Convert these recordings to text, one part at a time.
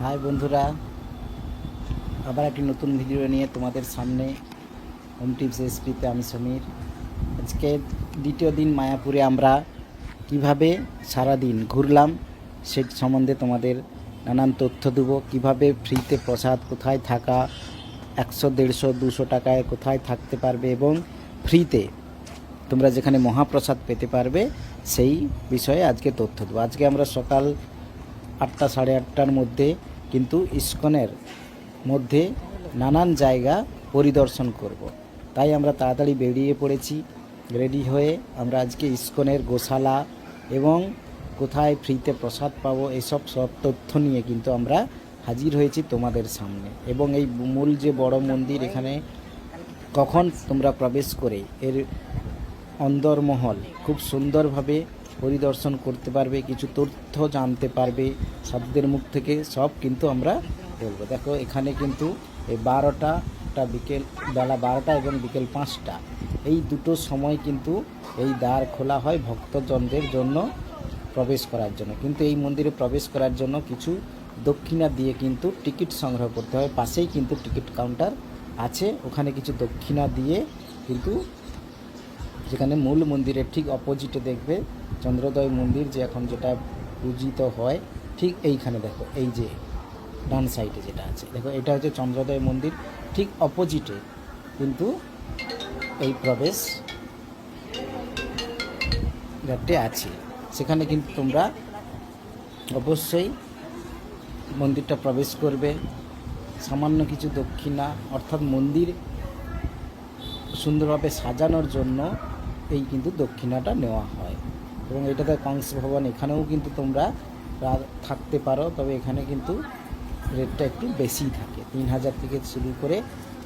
High বন্ধুরা, আবার একটি নতুন ভিডিও নিয়ে তোমাদের সামনে হোম টিপস এসপিতে আমি সমীর। আজকে দ্বিতীয় দিন মায়াপুরে আমরা কীভাবে সারা দিন ঘুরলাম সে সম্বন্ধে তোমাদের নানান তথ্য দেবো। কীভাবে ফ্রিতে প্রসাদ কোথায় থাকা, একশো, দেড়শো, দুশো টাকায় কোথায় থাকতে পারবে এবং ফ্রিতে তোমরা যেখানে মহাপ্রসাদ পেতে পারবে সেই বিষয়ে আজকে তথ্য দেবো। আজকে আমরা সকাল আটটা সাড়ে আটটার মধ্যে কিন্তু ইস্কনের মধ্যে নানান জায়গা পরিদর্শন করব। তাই আমরা তাড়াতাড়ি বেরিয়ে পড়েছি, রেডি হয়ে আমরা আজকে ইস্কনের গোশালা এবং কোথায় ফ্রিতে প্রসাদ পাবো এসব সব তথ্য নিয়ে কিন্তু আমরা হাজির হয়েছি তোমাদের সামনে এবং এই মূল যে বড় মন্দির এখানে কখন তোমরা প্রবেশ করে, এর অন্দরমহল খুব সুন্দরভাবে পরিদর্শন করতে পারবে, কিছু তথ্য জানতে পারবে, শব্দের মুখ থেকে সব কিন্তু আমরা বলব। দেখো, এখানে কিন্তু এই বারোটাটা বিকেল, বেলা বারোটা এবং বিকেল পাঁচটা, এই দুটো সময় কিন্তু এই দ্বার খোলা হয় ভক্তজনদের জন্য প্রবেশ করার জন্য। কিন্তু এই মন্দিরে প্রবেশ করার জন্য কিছু দক্ষিণা দিয়ে কিন্তু টিকিট সংগ্রহ করতে হয়। পাশেই কিন্তু টিকিট কাউন্টার আছে। ওখানে কিছু দক্ষিণা দিয়ে কিন্তু যেখানে মূল মন্দিরের ঠিক অপোজিটে দেখবে চন্দ্রোদয় মন্দির যে এখন যেটা পূজিত হয়, ঠিক এইখানে দেখো, এই যে ডান সাইডে যেটা আছে। দেখো, এটা হচ্ছে চন্দ্রোদয় মন্দির, ঠিক অপোজিটে কিন্তু এই প্রবেশ ঘাটটি আছে। সেখানে কিন্তু তোমরা অবশ্যই মন্দিরটা প্রবেশ করবে। সামান্য কিছু দক্ষিণা, অর্থাৎ মন্দির সুন্দরভাবে সাজানোর জন্য এই কিন্তু দক্ষিণাটা নেওয়া হয়। এবং এটাতে কংস ভবন, এখানেও কিন্তু তোমরা থাকতে পারো, তবে এখানে কিন্তু রেটটা একটু বেশি থাকে। তিন হাজার থেকে শুরু করে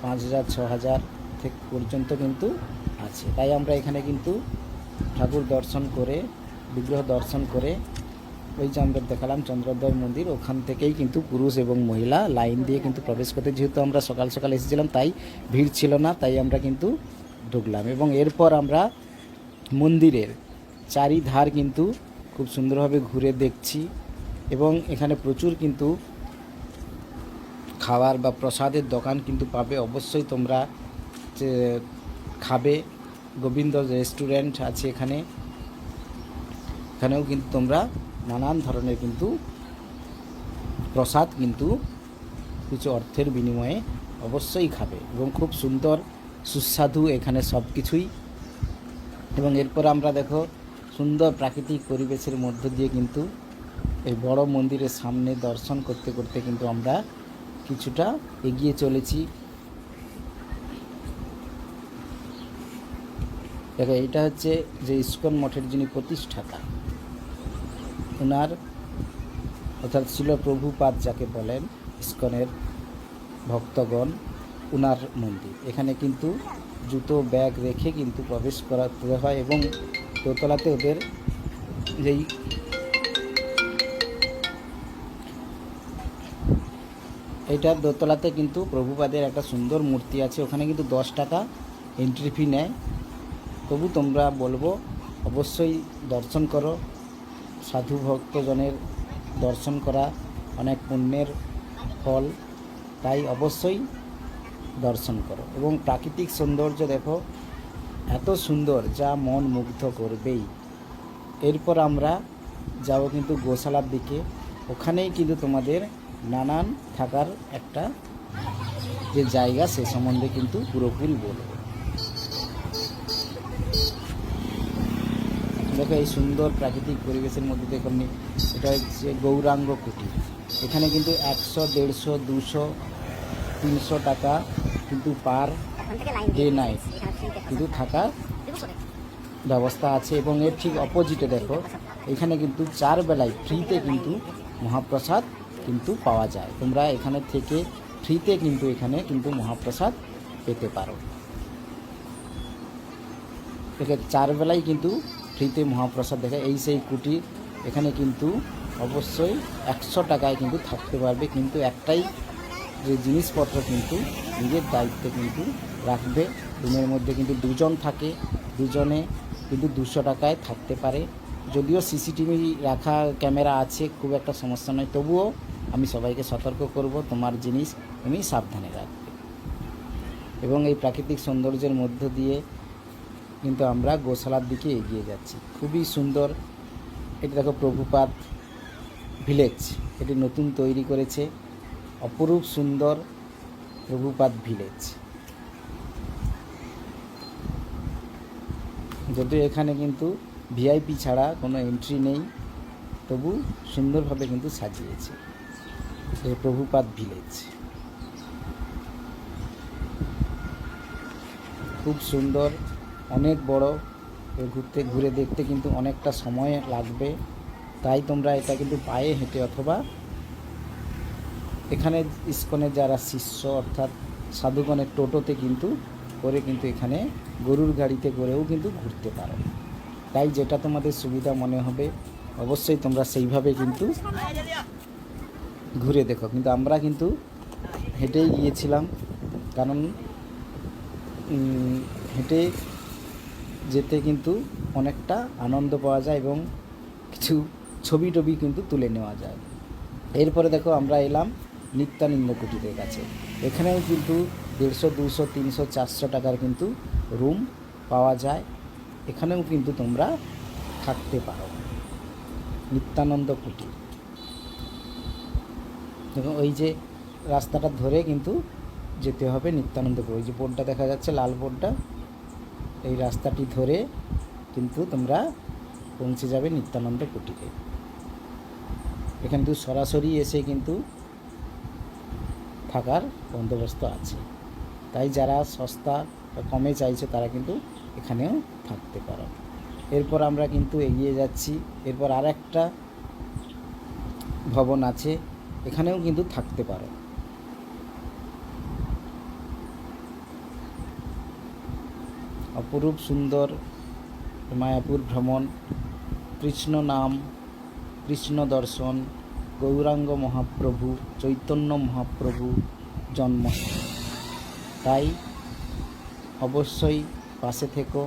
পাঁচ হাজার, ছ হাজার থেকে, পর্যন্ত কিন্তু আছে। তাই আমরা এখানে কিন্তু ঠাকুর দর্শন করে, বিগ্রহ দর্শন করে ওই যে আমরা দেখালাম চন্দ্রোদয় মন্দির। ওখান থেকেই কিন্তু পুরুষ এবং মহিলা লাইন দিয়ে কিন্তু প্রবেশ করতে, যেহেতু আমরা সকাল সকাল এসেছিলাম, তাই ভিড় ছিল না, তাই আমরা কিন্তু ঢুকলাম। এবং এরপর আমরা মন্দিরের চারিধার কিন্তু খুব সুন্দরভাবে ঘুরে দেখছি এবং এখানে প্রচুর কিন্তু খাবার বা প্রসাদের দোকান কিন্তু পাবে। অবশ্যই তোমরা খাবে। গোবিন্দ রেস্টুরেন্ট আছে এখানে। এখানেও কিন্তু তোমরা নানান ধরনের কিন্তু প্রসাদ কিন্তু কিছু অর্থের বিনিময়ে অবশ্যই খাবে এবং খুব সুন্দর, সুস্বাদু এখানে সব কিছুই এবং এরপর আমরা দেখো সুন্দর প্রাকৃতিক পরিবেশের মধ্য দিয়ে কিন্তু এই বড় মন্দিরের সামনে দর্শন করতে করতে কিন্তু আমরা কিছুটা এগিয়ে চলেছি। দেখো, এটা হচ্ছে যে ইস্কন মঠের যিনি প্রতিষ্ঠাতা ওনার অর্থাৎ শিল প্রভুপাদ যাকে বলেন, ইস্কনের ভক্তগণ, উনার মন্দির। এখানে কিন্তু জুতো, ব্যাগ রেখে কিন্তু প্রবেশ করাতে হয় এবং দোতলাতে ওদের যেই এইটার দোতলাতে কিন্তু প্রভুপাদের একটা সুন্দর মূর্তি আছে। ওখানে কিন্তু দশ টাকা এন্ট্রি ফি নেয়। তবু তোমরা বলব, অবশ্যই দর্শন করো। সাধু ভক্তজনের দর্শন করা অনেক পুণ্যের ফল। তাই অবশ্যই দর্শন করো। এবং প্রাকৃতিক সৌন্দর্য দেখো, এত সুন্দর যা মন মুগ্ধ করবেই। এরপর আমরা যাব কিন্তু গোশালার দিকে। ওখানেই কিন্তু তোমাদের নানান থাকার একটা যে জায়গা, সে সম্বন্ধে কিন্তু পুরোপুরি বলব। দেখো এই সুন্দর প্রাকৃতিক পরিবেশের মধ্যে দেখুন এটা হচ্ছে গৌরাঙ্গ কুটির। এখানে কিন্তু একশো, দেড়শো, দুশো তিনশো টাকা কিন্তু পার ডে নাইট কিন্তু থাকার ব্যবস্থা আছে এবং এর ঠিক অপোজিটে দেখো এখানে কিন্তু চার বেলায় ফ্রিতে কিন্তু মহাপ্রসাদ কিন্তু পাওয়া যায়। তোমরা এখানে থেকে ফ্রিতে কিন্তু এখানে কিন্তু মহাপ্রসাদ পেতে পারো। দেখে চার বেলায় কিন্তু ফ্রিতে মহাপ্রসাদ দেখে এই সেই কুটির এখানে কিন্তু অবশ্যই একশো টাকায় কিন্তু থাকতে পারবে। কিন্তু একটাই যে জিনিসপত্র কিন্তু নিজের দায়িত্বে কিন্তু রাখবে। রুমের মধ্যে কিন্তু দুজন থাকে, দুজনে কিন্তু দুশো টাকায় থাকতে পারে। যদিও সিসিটিভি রাখা ক্যামেরা আছে, খুব একটা সমস্যা নয়। তবুও আমি সবাইকে সতর্ক করব, তোমার জিনিস তুমি সাবধানে রাখবে। এবং এই প্রাকৃতিক সৌন্দর্যের মধ্য দিয়ে কিন্তু আমরা গোশালার দিকে এগিয়ে যাচ্ছি। খুবই সুন্দর। এটা দেখো প্রভুপাত ভিলেজ। এটি নতুন তৈরি করেছে। অপরূপ সুন্দর প্রভুপাত ভিলেজ যদিও এখানে কিন্তু ভিআইপি ছাড়া কোনো এন্ট্রি নেই, তবু সুন্দরভাবে কিন্তু সাজিয়েছে এই প্রভুপাত ভিলেজ খুব সুন্দর, অনেক বড় ঘুরতে, ঘুরে দেখতে কিন্তু অনেকটা সময় লাগবে। তাই তোমরা এটা কিন্তু পায়ে হেঁটে অথবা এখানে ইস্কনের যারা শিষ্য অর্থাৎ সাধুগণের টোটোতে কিন্তু করে কিন্তু এখানে গরুর গাড়িতে করেও কিন্তু ঘুরতে পারো। তাই যেটা তোমাদের সুবিধা মনে হবে, অবশ্যই তোমরা সেইভাবে কিন্তু ঘুরে দেখো। কিন্তু আমরা কিন্তু হেঁটেই গিয়েছিলাম, কারণ হেঁটে যেতে কিন্তু অনেকটা আনন্দ পাওয়া যায় এবং কিছু ছবি টবি কিন্তু তুলে নেওয়া যায়। এরপরে দেখো আমরা এলাম নিত্যানন্দ কুটিরের কাছে। এখানেও কিন্তু দেড়শো, দুশো, তিনশো, চারশো টাকার কিন্তু রুম পাওয়া যায়। এখানেও কিন্তু তোমরা থাকতে পারো। নিত্যানন্দ কুটির। দেখো ওই যে রাস্তাটা ধরে কিন্তু যেতে হবে নিত্যানন্দপুর ওই যে বোর্ডটা দেখা যাচ্ছে, লাল বোর্ডটা। এই রাস্তাটি ধরে কিন্তু তোমরা পৌঁছে যাবে নিত্যানন্দ কুটিরে। এখানে কিন্তু সরাসরি এসে কিন্তু থাকার বন্দোবস্ত আছে। তাই যারা সস্তা বা কমে চাইছে, তারা কিন্তু এখানেও থাকতে পারো। এরপর আমরা কিন্তু এগিয়ে যাচ্ছি। এরপর আর একটা ভবন আছে, এখানেও কিন্তু থাকতে পারো। অপরূপ সুন্দর মায়াপুর ভ্রমণ, কৃষ্ণ নাম, কৃষ্ণ দর্শন গৌরাঙ্গ মহাপ্রভু, চৈতন্য মহাপ্রভু জন্ম। তাই অবশ্যই পাশে থেকো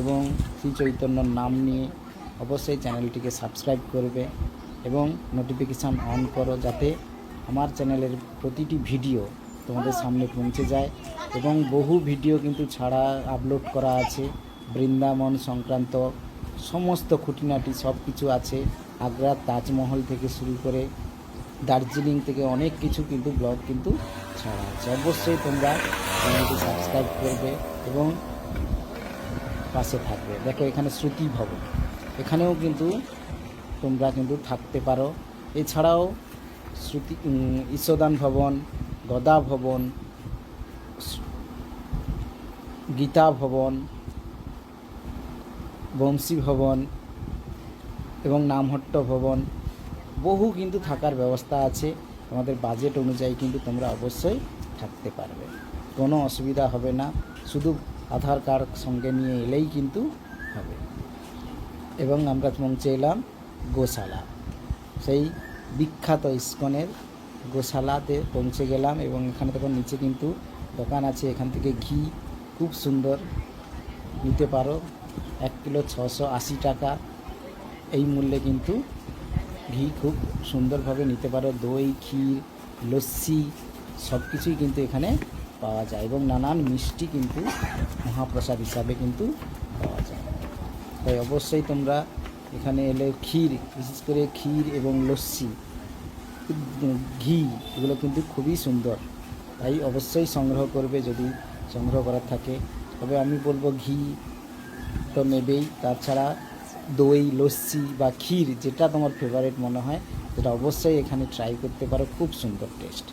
এবং শ্রী চৈতন্যর নাম নিয়ে অবশ্যই চ্যানেলটিকে সাবস্ক্রাইব করবে এবং নোটিফিকেশান অন করো যাতে আমার চ্যানেলের প্রতিটি ভিডিও তোমাদের সামনে পৌঁছে যায় এবং বহু ভিডিও কিন্তু ছাড়া আপলোড করা আছে। বৃন্দাবন সংক্রান্ত সমস্ত খুঁটিনাটি সব কিছু আছে। আগ্রার তাজমহল থেকে শুরু করে দার্জিলিং থেকে অনেক কিছু কিন্তু ব্লগ কিন্তু ছাড়া আছে। অবশ্যই তোমরা চ্যানেলটি সাবস্ক্রাইব করবে এবং পাশে থাকবে। দেখো, এখানে শ্রুতি ভবন। এখানেও কিন্তু তোমরা কিন্তু থাকতে পারো। এছাড়াও শ্রুতি ঈশ্বদান ভবন, গদা ভবন, গীতা ভবন, বংশী ভবন এবং নামহট্ট ভবন, বহু কিন্তু থাকার ব্যবস্থা আছে। তোমাদের বাজেট অনুযায়ী কিন্তু তোমরা অবশ্যই থাকতে পারবে। কোনো অসুবিধা হবে না। শুধু আধার কার্ড সঙ্গে নিয়ে এলেই কিন্তু হবে। এবং আমরা পৌঁছে এলাম গোশালা। সেই বিখ্যাত ইস্কনের গোশালাতে পৌঁছে গেলাম এবং এখানে তখন নিচে কিন্তু দোকান আছে। এখান থেকে ঘি খুব সুন্দর। নিতে পারো। এক কিলো ছশো আশি টাকা। এই মূল্যে কিন্তু ঘি খুব সুন্দরভাবে নিতে পারো। দই, ক্ষীর, লস্যি সব কিছুই কিন্তু এখানে পাওয়া যায় এবং নানান মিষ্টি কিন্তু মহাপ্রসাদ হিসাবে কিন্তু পাওয়া যায়। তাই অবশ্যই তোমরা এখানে এলে ক্ষীর, বিশেষ করে ক্ষীর এবং লস্যি, ঘি, এগুলো কিন্তু খুবই সুন্দর। তাই অবশ্যই সংগ্রহ করবে যদি সংগ্রহ করার থাকে। তবে আমি বলব ঘি তো নেবেই। তাছাড়া দই, লস্যি বা ক্ষীর, যেটা তোমার ফেভারিট মনে হয়, সেটা অবশ্যই এখানে ট্রাই করতে পারো, খুব সুন্দর টেস্ট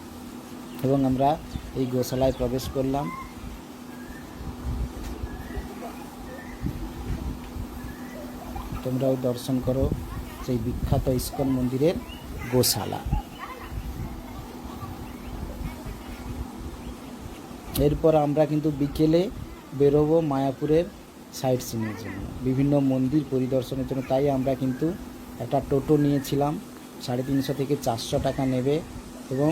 এবং আমরা এই গোশালায় প্রবেশ করলাম। তোমরাও দর্শন করো সেই বিখ্যাত ইস্কন মন্দিরের গোশালা। এরপর আমরা কিন্তু বিকেলে বেরোবো মায়াপুরের সাইট সিনের জন্য। বিভিন্ন মন্দির পরিদর্শনের জন্য। তাই আমরা কিন্তু একটা টোটো নিয়েছিলাম। সাড়ে তিনশো থেকে চারশো টাকা নেবে এবং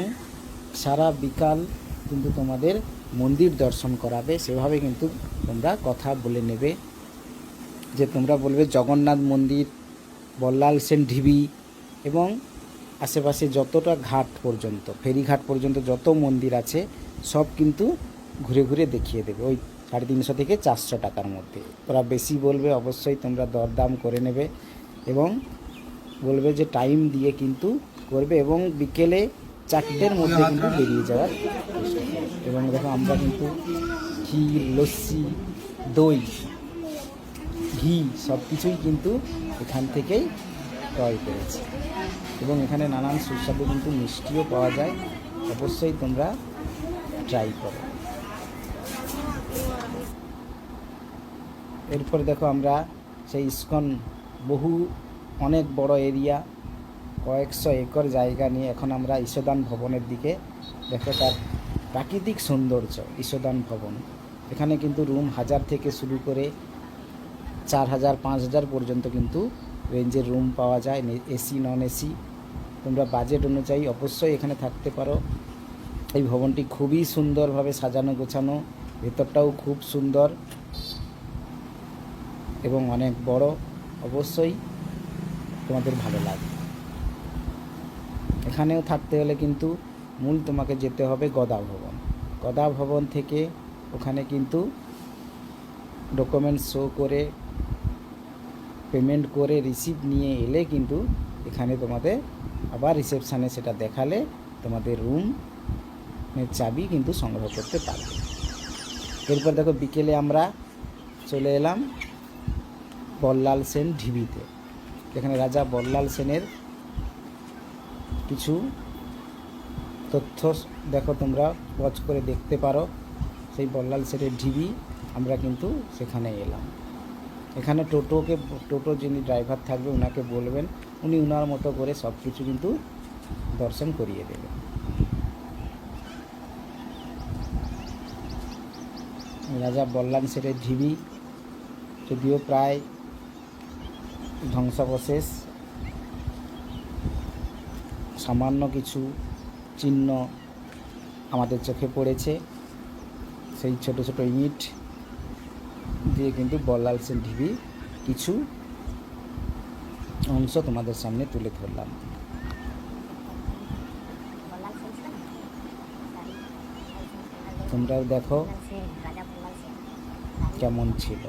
সারা বিকাল কিন্তু তোমাদের মন্দির দর্শন করাবে। সেভাবে কিন্তু তোমরা কথা বলে নেবে যে তোমরা বলবে জগন্নাথ মন্দির, বল্লাল সেন ঢিবি এবং আশেপাশে যতটা ঘাট পর্যন্ত, ফেরিঘাট পর্যন্ত যত মন্দির আছে, সব কিন্তু ঘুরে ঘুরে দেখিয়ে দেবে। ওই সাড়ে তিনশো থেকে চারশো টাকার মধ্যে। ওরা বেশি বলবে অবশ্যই তোমরা দরদাম করে নেবে এবং বলবে যে টাইম দিয়ে কিন্তু করবে এবং বিকেলে চারটের মধ্যে কিন্তু বেরিয়ে যাওয়ার এবং দেখো আমরা কিন্তু ক্ষীর লস্যি, দই, ঘি সব কিছুই কিন্তু এখান থেকেই ক্রয় করেছি। এবং এখানে নানান সুস্বাদু কিন্তু মিষ্টিও পাওয়া যায়। অবশ্যই তোমরা ট্রাই করো। এরপরে দেখো আমরা সেই ইস্কন বহু অনেক বড় এরিয়া, কয়েকশো একর জায়গা নিয়ে এখন আমরা ঈশদান ভবনের দিকে দেখো তার প্রাকৃতিক সৌন্দর্য, ঈশদান ভবন। এখানে কিন্তু রুম হাজার থেকে শুরু করে চার হাজার, পাঁচ হাজার পর্যন্ত কিন্তু রেঞ্জের রুম পাওয়া যায় এসি, নন এসি। তোমরা বাজেট অনুযায়ী অবশ্যই এখানে থাকতে পারো। এই ভবনটি খুবই সুন্দরভাবে সাজানো গোছানো। ভেতরটাও খুব সুন্দর এবং অনেক বড়। অবশ্যই তোমাদের ভালো লাগবে এখানেও থাকতে হলে কিন্তু মূল তোমাকে যেতে হবে গদা ভবন। গদা ভবন থেকে ওখানে কিন্তু ডকুমেন্টস শো করে পেমেন্ট করে রিসিপ্ট নিয়ে এলে কিন্তু এখানে তোমাদের আবার রিসেপশানে সেটা দেখালে তোমাদের রুমের চাবি কিন্তু সংগ্রহ করতে পারবে। এরপর দেখো বিকেলে আমরা চলে এলাম বল্লাল সেন ঢিবিতে, যেখানে রাজা বল্লাল সেনের কিছু তথ্য দেখো তোমরা ওয়াচ করে দেখতে পারো। সেই বল্লাল সেনের ঢিবি, আমরা কিন্তু সেখানে এলাম। এখানে টোটোকে, টোটো যিনি ড্রাইভার থাকবে ওনাকে বলবেন, উনি ওনার মতো করে সব কিছু কিন্তু দর্শন করিয়ে দেবেন। রাজা বল্লাল সেনের ঢিবি যদিও প্রায় ধ্বংসাবশেষ। সামান্য কিছু চিহ্ন আমাদের চোখে পড়েছে। সেই ছোট ছোট ইট দিয়ে কিন্তু বল্লাল সেন ঢিবি কিছু অংশ তোমাদের সামনে তুলে ধরলাম। তোমরাও দেখো। কেমন ছিল?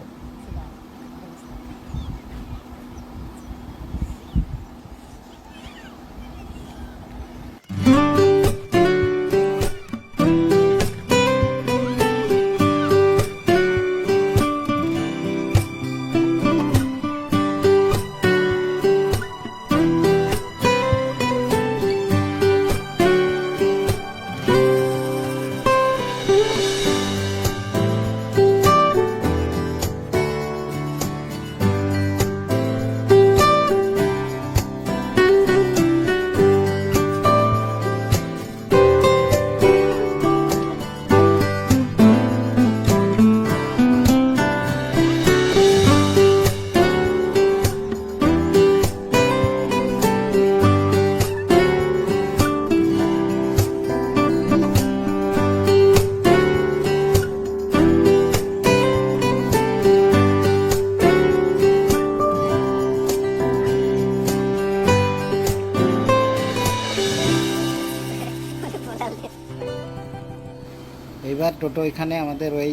এবার টোটো এখানে আমাদের ওই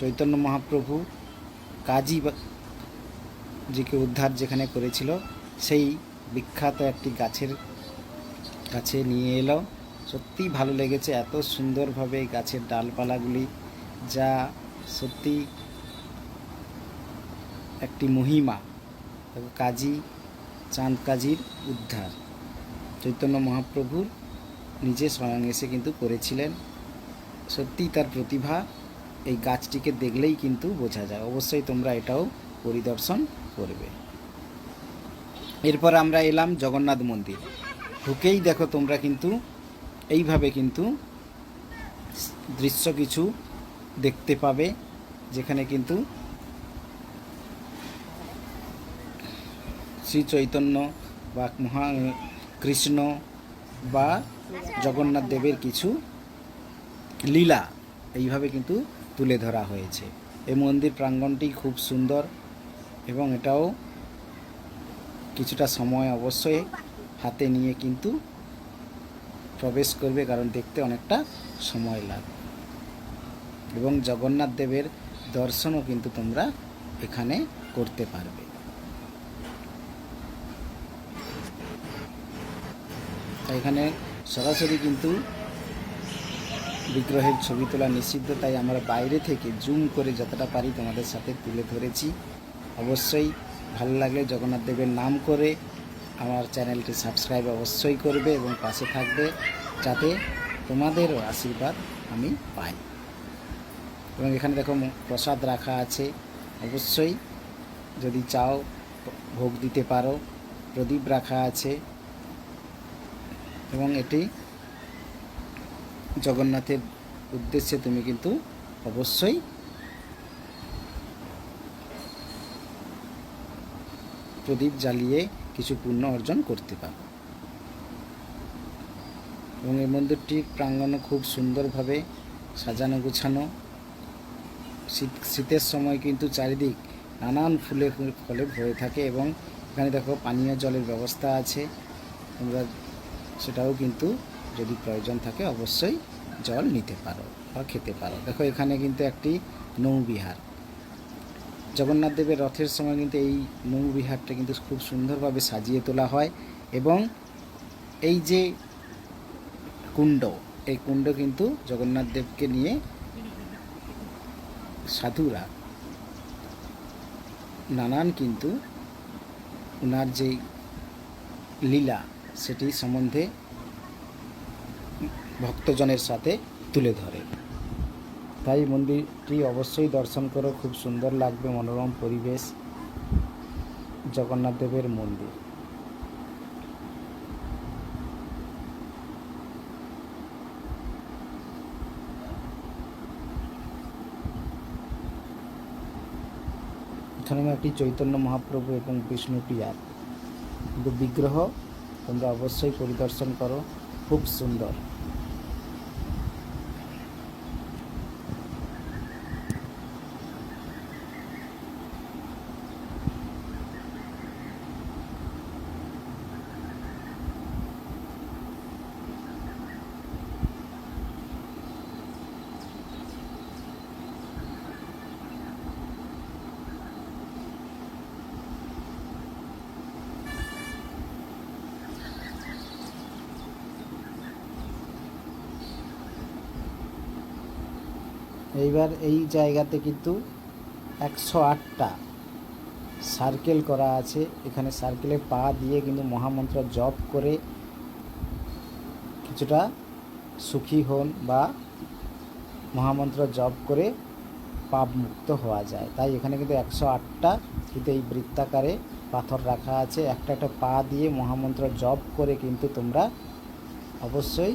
চৈতন্য মহাপ্রভু, কাজী জিকে উদ্ধার যেখানে করেছিল, সেই বিখ্যাত একটি গাছের কাছে নিয়ে এলো। সত্যি ভালো লেগেছে, এত সুন্দরভাবে এই গাছের ডালপালাগুলি, যা সত্যি একটি মহিমা। কাজী চাঁদ কাজীর উদ্ধার। চৈতন্য মহাপ্রভুর নিজে স্বয়ং এসে কিন্তু করেছিলেন। সত্যিই তার প্রতিভা এই গাছটিকে দেখলেই কিন্তু বোঝা যায়। অবশ্যই তোমরা এটাও পরিদর্শন করবে। এরপর আমরা এলাম জগন্নাথ মন্দির। ঢুকেই দেখো তোমরা কিন্তু এইভাবে কিন্তু দৃশ্য কিছু দেখতে পাবে, যেখানে কিন্তু শ্রী চৈতন্য বা মহা কৃষ্ণ বা জগন্নাথ দেবের কিছু লীলা এইভাবে কিন্তু তুলে ধরা হয়েছে। এই মন্দির প্রাঙ্গণটি খুব সুন্দর এবং এটাও কিছুটা সময় অবশ্যই হাতে নিয়ে কিন্তু প্রবেশ করবে কারণ দেখতে অনেকটা সময় লাগবে এবং জগন্নাথ দেবের দর্শনও কিন্তু তোমরা এখানে করতে পারবে। এখানে সরাসরি কিন্তু বিগ্রহের ছবি তোলা নিষিদ্ধ, তাই আমরা বাইরে থেকে জুম করে যতটা পারি তোমাদের সাথে তুলে ধরেছি। অবশ্যই ভালো লাগলে জগন্নাথ দেবের নাম করে আমার চ্যানেলটি সাবস্ক্রাইব অবশ্যই করবে এবং পাশে থাকবে, যাতে তোমাদেরও আশীর্বাদ আমি পাই। এবং এখানে দেখো প্রসাদ রাখা আছে। অবশ্যই যদি চাও ভোগ দিতে পারো। প্রদীপ রাখা আছে। এবং এটি জগন্নাথের উদ্দেশ্যে তুমি কিন্তু অবশ্যই প্রদীপ জ্বালিয়ে কিছু পুণ্য অর্জন করতে পারো। এবং এই মন্দিরটির প্রাঙ্গণও খুব সুন্দরভাবে সাজানো গোছানো। শীত, শীতের সময় কিন্তু চারিদিক নানান ফুলে, ফলে ভরে থাকে এবং এখানে দেখো পানীয় জলের ব্যবস্থা আছে। তোমরা সেটাও কিন্তু যদি প্রয়োজন থাকে অবশ্যই জল নিতে পারো বা খেতে পারো। দেখো, এখানে কিন্তু একটি নৌবিহার। জগন্নাথ দেবের রথের সময় কিন্তু এই নৌবিহারটা কিন্তু খুব সুন্দরভাবে সাজিয়ে তোলা হয় এবং এই যে কুণ্ড, এই কুণ্ড কিন্তু জগন্নাথ দেবকে নিয়ে সাধুরা নানান কিন্তু ওনার যে লীলা, সেটি সম্বন্ধে ভক্তজনের সাথে তুলে ধরে। তাই মন্দিরটি অবশ্যই দর্শন করো, খুব সুন্দর লাগবে, মনোরম পরিবেশ। জগন্নাথ দেবের মন্দির। এখানে একটি চৈতন্য মহাপ্রভু এবং বিষ্ণুপ্রিয়ার কিন্তু বিগ্রহ তোমরা অবশ্যই পরিদর্শন করো, খুব সুন্দর। এইবার এই জায়গাতে কিন্তু একশো আটটা সার্কেল করা আছে। এখানে সার্কেলে পা দিয়ে কিন্তু মহামন্ত্র জপ করে কিছুটা সুখী হন বা মহামন্ত্র জপ করে পাপ মুক্ত হওয়া যায়। তাই এখানে কিন্তু একশো আটটা কিন্তু এই বৃত্তাকারে পাথর রাখা আছে। একটা একটা পা দিয়ে মহামন্ত্র জপ করে কিন্তু তোমরা অবশ্যই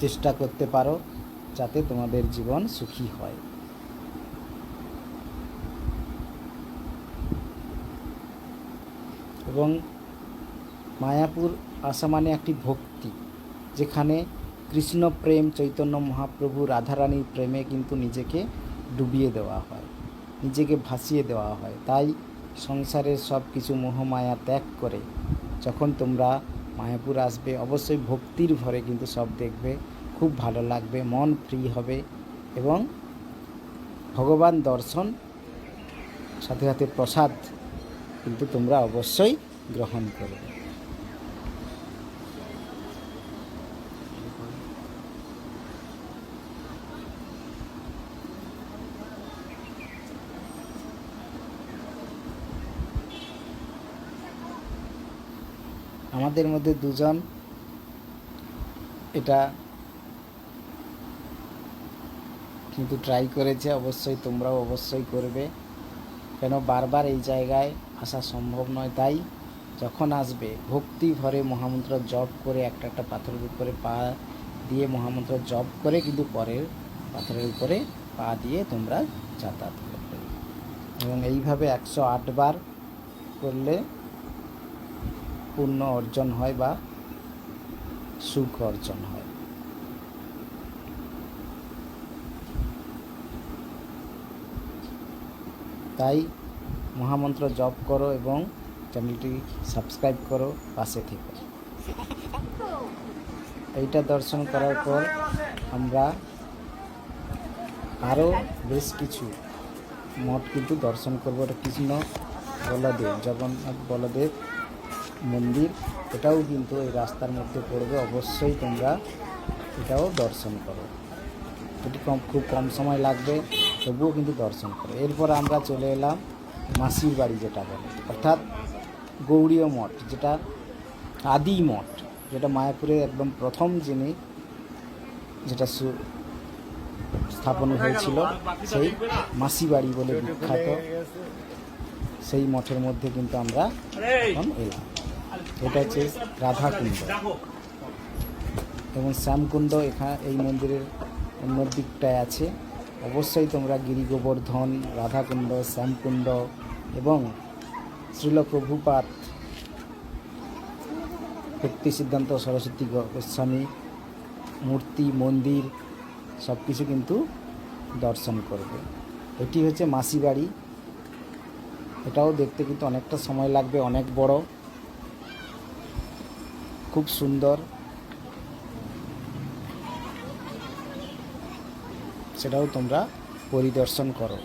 চেষ্টা করতে পারো যাতে তোমাদের জীবন সুখী হয়। এবং মায়াপুর আসা মানে একটি ভক্তি, যেখানে কৃষ্ণ প্রেম চৈতন্য মহাপ্রভু রাধারানীর প্রেমে কিন্তু নিজেকে ডুবিয়ে দেওয়া হয়, নিজেকে ভাসিয়ে দেওয়া হয়। তাই সংসারের সব কিছু মোহমায়া ত্যাগ করে যখন তোমরা মায়াপুর আসবে, অবশ্যই ভক্তির ভরে কিন্তু সব দেখবে, খুব ভালো লাগবে, মন ফ্রি হবে এবং ভগবান দর্শন, সাথে সাথে প্রসাদ কিন্তু তোমরা অবশ্যই গ্রহণ করবে। আমাদের মধ্যে দুজন, এটা কিন্তু ট্রাই করেছে, অবশ্যই তোমরাও অবশ্যই করবে। কেন বারবার এই জায়গায় আসা সম্ভব নয়, তাই যখন আসবে, ভক্তি ভরে মহামন্ত্র জপ করে একটা একটা পাথরের উপরে পা দিয়ে মহামন্ত্র জপ করে কিন্তু পরের পাথরের উপরে পা দিয়ে তোমরা যাতায়াত করবে। এবং এইভাবে একশো বার করলে পুণ্য অর্জন হয় বা সুখ অর্জন হয়। তাই মহামন্ত্র জপ করো এবং চ্যানেলটি সাবস্ক্রাইব করো, পাশে থেকে। এইটা দর্শন করার পর আমরা আরও বেশ কিছু মঠ কিন্তু দর্শন করব। কৃষ্ণ বলদেব, জগন্নাথ বলদেব মন্দির, এটাও কিন্তু এই রাস্তার মধ্যে পড়বে। অবশ্যই তোমরা এটাও দর্শন করো। এটি কম, খুব কম সময় লাগবে, তবুও কিন্তু দর্শন করো। এরপর আমরা চলে এলাম মাসির বাড়ি যেটা বলে। অর্থাৎ গৌড়ীয় মঠ, যেটা আদি মঠ, যেটা মায়াপুরে একদম প্রথম যিনি যেটা স্থাপন হয়েছিল, সেই মাসি বাড়ি বলে বিখ্যাত। সেই মঠের মধ্যে কিন্তু আমরা এখন এলাম। এটা হচ্ছে রাধাকুণ্ড। এবং শ্যামকুণ্ড এখানে এই মন্দিরের অন্য দিকটায় আছে। অবশ্যই তোমরা গিরি গোবর্ধন রাধাকুণ্ড, শ্যামকুণ্ড এবং শ্রীল প্রভুপাত ভক্তি সিদ্ধান্ত, সরস্বতী গোস্বামী মূর্তি, মন্দির সব কিছু কিন্তু দর্শন করবে। এটি হচ্ছে মাসি বাড়ি এটাও দেখতে কিন্তু অনেকটা সময় লাগবে, অনেক বড়। খুব সুন্দর। সেটাও তোমরা পরিদর্শন করো।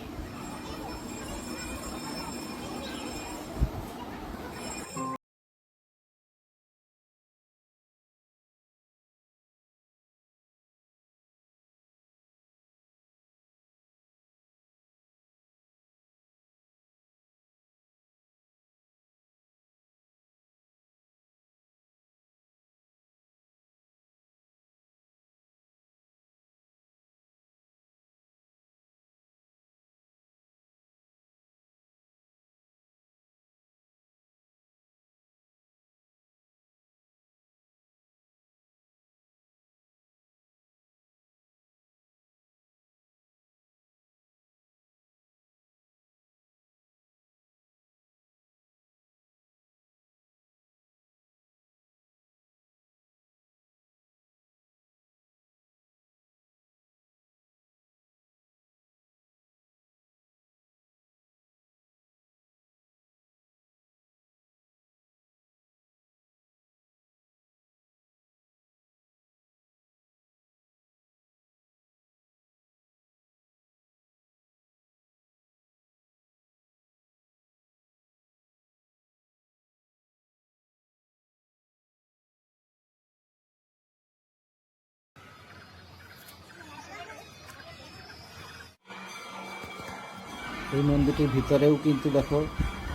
এই মন্দিরটির ভিতরেও কিন্তু দেখো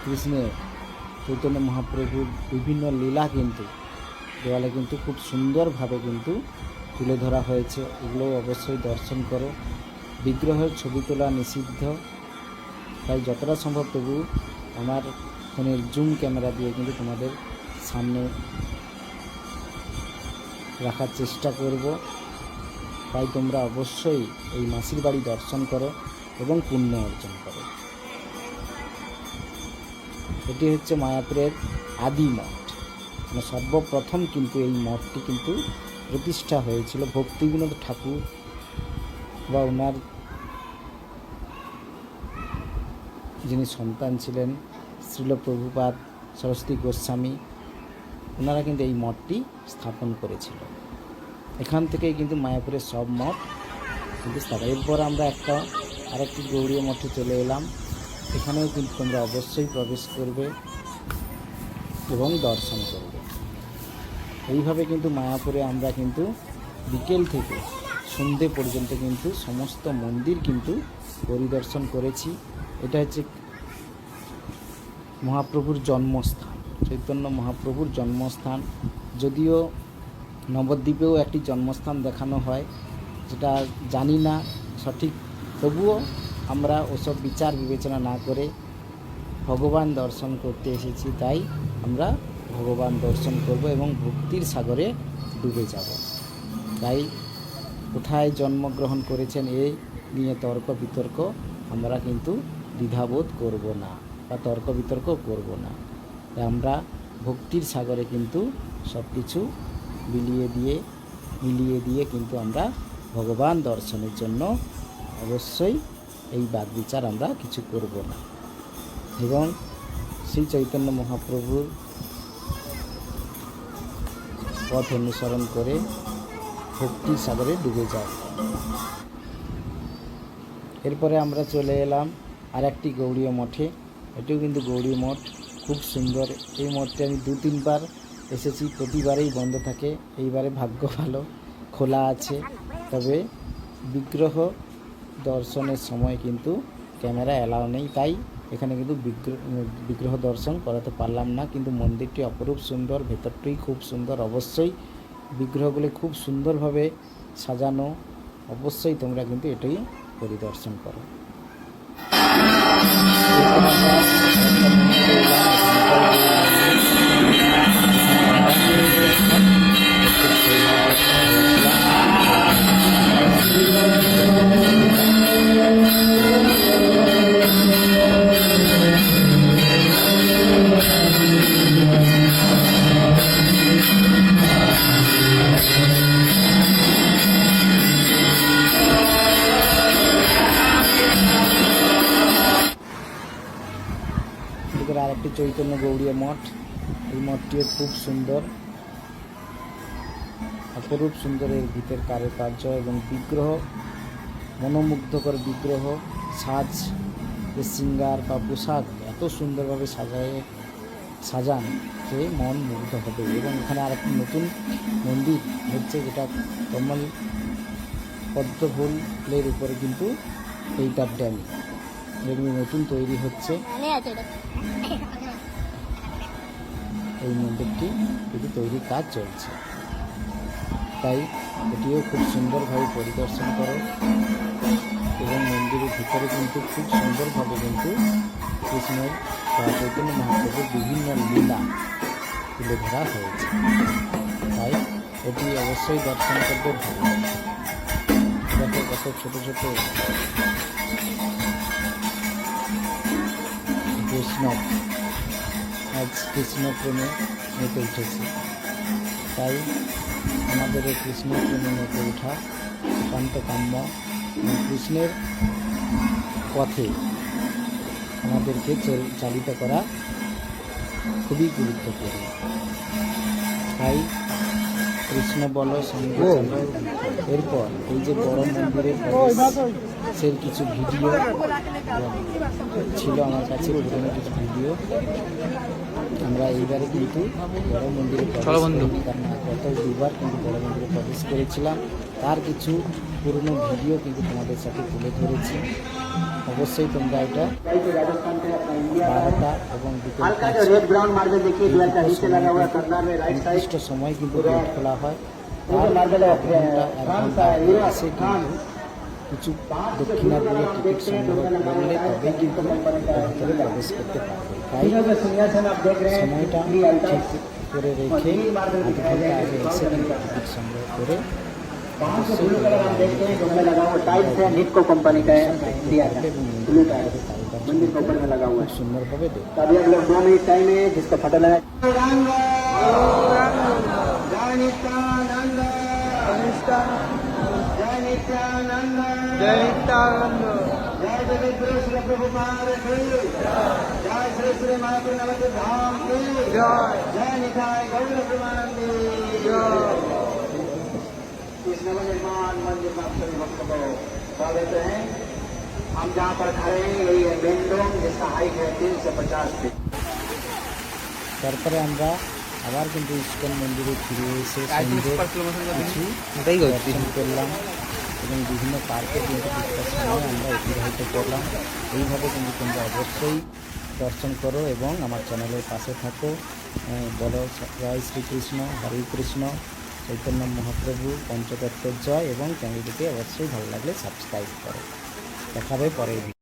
কৃষ্ণের চৈতন্য মহাপ্রভুর বিভিন্ন লীলা কিন্তু দেওয়ালে কিন্তু খুব সুন্দরভাবে কিন্তু তুলে ধরা হয়েছে। এগুলো অবশ্যই দর্শন করো। বিগ্রহের ছবি তোলা নিষিদ্ধ। তাই যতটা সম্ভব তবু আমার ফোনের জুম ক্যামেরা দিয়ে কিন্তু তোমাদের সামনে রাখার চেষ্টা করব। তাই তোমরা অবশ্যই এই মাসির বাড়ি দর্শন করো। এবং পুণ্য অর্জন করে। এটি হচ্ছে মায়াপুরের আদি মঠ। মানে সর্বপ্রথম কিন্তু এই মঠটি কিন্তু প্রতিষ্ঠা হয়েছিল ভক্তিবিনোদ ঠাকুর বা ওনার যিনি সন্তান ছিলেন শ্রীল প্রভুপাদ সরস্বতী গোস্বামী ওনারা কিন্তু এই মঠটি স্থাপন করেছিল। এখান থেকেই কিন্তু মায়াপুরের সব মঠ কিন্তু এরপর আমরা একটা আরেকটি গৌরীয় মঠে চলে এলাম। এখানেও কিন্তু তোমরা অবশ্যই প্রবেশ করবে এবং দর্শন করবে। এইভাবে কিন্তু মায়াপুরে আমরা কিন্তু বিকেল থেকে সন্ধে পর্যন্ত কিন্তু সমস্ত মন্দির কিন্তু পরিদর্শন করেছি। এটা হচ্ছে মহাপ্রভুর জন্মস্থান, চৈতন্য মহাপ্রভুর জন্মস্থান। যদিও নবদ্বীপেও একটি জন্মস্থান দেখানো হয়, যেটা জানি না সঠিক তবুও আমরা ওসব বিচার বিবেচনা না করে ভগবান দর্শন করতে এসেছি, তাই আমরা ভগবান দর্শন করব এবং ভক্তির সাগরে ডুবে যাব। তাই কোথায় জন্মগ্রহণ করেছেন এই নিয়ে তর্ক বিতর্ক আমরা কিন্তু দ্বিধাবোধ করব না বা তর্ক বিতর্ক করব না। তাই আমরা ভক্তির সাগরে কিন্তু সব কিছু মিলিয়ে দিয়ে মিলিয়ে দিয়ে কিন্তু আমরা ভগবান দর্শনের জন্য অবশ্যই এই বাদ বিচার আমরা কিছু করব না। এবং শ্রী চৈতন্য মহাপ্রভুর পথ অনুসরণ করে ভক্তি সাগরে ডুবে যায়। এরপরে আমরা চলে এলাম আর একটি গৌড়ীয় মঠে। এটিও কিন্তু গৌড়ীয় মঠ, খুব সুন্দর। এই মঠটি আমি দু তিনবার এসেছি, প্রতিবারেই বন্ধ থাকে। এইবারে ভাগ্য ভালো, খোলা আছে। তবে বিগ্রহ দর্শনের সময় কিন্তু ক্যামেরা অ্যালাউ নেই। তাই এখানে কিন্তু বিগ্রহ দর্শন করাতে পারলাম না। কিন্তু মন্দিরটি অপরূপ সুন্দর, ভেতরটি খুব সুন্দর। অবশ্যই বিগ্রহগুলি খুব সুন্দরভাবে সাজানো। অবশ্যই তোমরা কিন্তু এটাই পরিদর্শন করো। মঠটিও খুব সুন্দর, অপরূপ সুন্দর এর ভিতর কারুকার্য এবং বিগ্রহ, মনোমুগ্ধকর বিগ্রহ, সাজ যে শৃঙ্গার বা পোশাক এত সুন্দরভাবে সাজায়, সাজান যে মন মুগ্ধ হবে। এবং এখানে আর আরেকটি নতুন মন্দির হচ্ছে যেটা কমল পদ্ম ফুলের উপরে কিন্তু এইটার ড্যাম। যেগুলি নতুন তৈরি হচ্ছে। এই মন্দিরটি এটি তৈরির কাজ চলছে। তাই এটিও খুব সুন্দরভাবে পরিদর্শন করো এবং মন্দিরের ভিতরে কিন্তু খুব সুন্দরভাবে কিন্তু কৃষ্ণের চৈতন্য মহাপ্রভুর বিভিন্ন লীলা তুলে ধরা হয়েছে। তাই এটি অবশ্যই দর্শন করতে ভালো দেখো কত ছোট ছোট বৈষ্ণব আজ কৃষ্ণ প্রেমে মেতে উঠেছে। তাই আমাদের এই কৃষ্ণ প্রেমে মেতে ওঠা একান্ত কাম্য কৃষ্ণের পথে আমাদেরকে চল- চালিত করা খুবই গুরুত্বপূর্ণ। তাই কৃষ্ণ বলো সঙ্গে এরপর এই যে বড় মন্দিরের প্রবেশের কিছু ভিডিও ছিল আমার কাছে পুরনো কিছু ভিডিও। আমরা এইবারে কিন্তু বড় মন্দিরে প্রবেশ করিনি, কারণ গত দুবার কিন্তু বড় মন্দিরে প্রবেশ করেছিলাম। তার কিছু পুরনো ভিডিও কিন্তু তোমাদের সাথে তুলে ধরেছি। অবশ্যই তোমরা এটা বারোটা এবং নির্দিষ্ট সময় কিন্তু গেট খোলা হয়। কিছু দক্ষিণা দিয়ে টিকিট সংগ্রহ করলে তবেই কিন্তু ভিতরে প্রবেশ করতে পারবে। তাই সময়টা ঠিক করে রেখে আগে এসে কিন্তু টিকিট সংগ্রহ করে वहाँ से ब्लू कलर हम देखते हैं गमले लगा हुआ टाइल्स है निटको कंपनी का है दिया था ब्लू टाइल्स मंदिर के ऊपर में लगा हुआ है तो अभी हम लोग दो मिनट टाइम है जिसको फटा लगा जय जगत श्री प्रभु महाराज जय श्री श्री महापुर नवत धाम जय जय निधाय गौर प्रमानंद जय इस नव निर्माण मंदिर में आप सभी भक्तों को स्वागत है हम जहाँ पर खड़े हैं यही है मेन डोम जिसका हाइट है तीन से पचास फीट তারপরে আমরা আবার কিন্তু ইস্কন মন্দিরে ফিরে এসে সন্ধ্যে কিছু এটাই দর্শন করলাম এবং বিভিন্ন পার্কে কিন্তু কিছুটা সময় আমরা অতিবাহিত করলাম এইভাবে কিন্তু তোমরা অবশ্যই দর্শন করো এবং আমার চ্যানেলের পাশে থাকো আহ, বলো জয় শ্রীকৃষ্ণ হরে কৃষ্ণ চৈতন্য মহাপ্রভু পঞ্চতত্ত্বের জয় এবং চ্যানেলটিকে অবশ্যই ভালো লাগলে সাবস্ক্রাইব করো। দেখাবে পরের